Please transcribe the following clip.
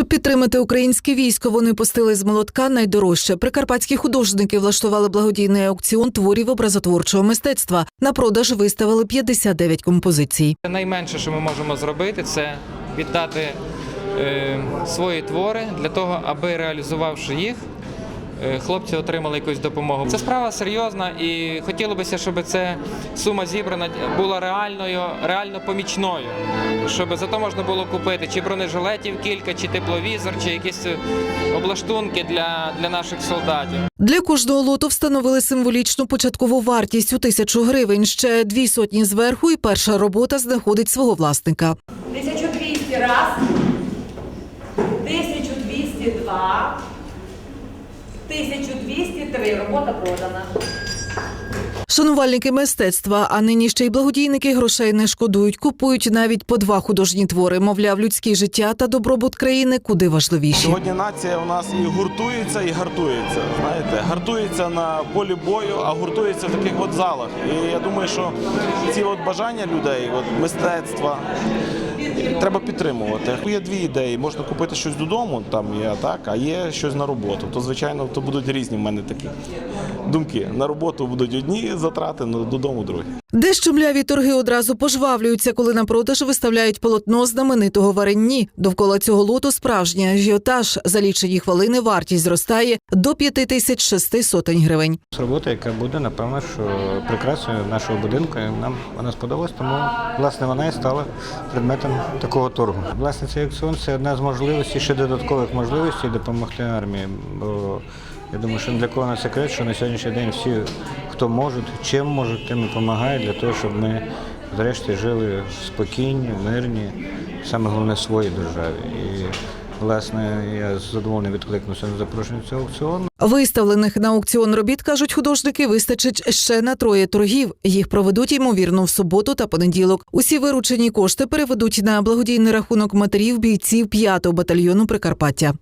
Щоб підтримати українське військо, вони пустили з молотка найдорожче. Прикарпатські художники влаштували благодійний аукціон творів образотворчого мистецтва. На продаж виставили 59 композицій. Найменше, що ми можемо зробити, це віддати е, свої твори для того, аби реалізувавши їх. Е, Хлопці отримали якусь допомогу. Це справа серйозна, і хотілося б, щоб ця сума зібрана була реальною, реально помічною, щоб за то можна було купити чи бронежилетів кілька, чи тепловізор, чи якісь е, облаштунки для, для наших солдатів. Для кожного лоту встановили символічну початкову вартість у тисячу гривень. Ще дві сотні зверху, і перша робота знаходить свого власника. 1200 раз, 1202, 1203. Робота продана. Шанувальники мистецтва, а нині ще й благодійники грошей не шкодують, купують навіть по два художні твори. Мовляв, людське життя та добробут країни куди важливіші. Сьогодні нація у нас і гуртується, і гартується. Знаєте, гартується на полі бою, а гуртується в таких от залах. І я думаю, що ці от бажання людей, от мистецтва. Треба підтримувати. Є дві ідеї. Можна купити щось додому, там є так, а є щось на роботу. То звичайно, то будуть різні в мене такі думки. На роботу будуть одні затрати, на додому другі. Дещо мляві торги одразу пожвавлюються, коли на продаж виставляють полотно знаменитого варенні. Довкола цього лоту справжній ажіотаж. За лічені хвилини вартість зростає до 5600 сотень гривень. Робота, яка буде, напевно, що прикрасою нашого будинку. Нам вона сподобалась, тому власне вона і стала предметом такого торгу. Власне, цей аукціон це одна з можливостей, ще додаткових можливостей допомогти армії. Бо я думаю, що для кого не секрет, що на сьогоднішній день всі, хто можуть, чим можуть, тим і допомагають для того, щоб ми зрешті жили спокійні, мирні, саме головне в своїй державі. І власне я з задоволенням відкликнувся на запрошення цього аукціону. Виставлених на аукціон робіт, кажуть художники, вистачить ще на троє торгів. Їх проведуть ймовірно в суботу та понеділок. Усі виручені кошти переведуть на благодійний рахунок матерів бійців 5-го батальйону Прикарпаття.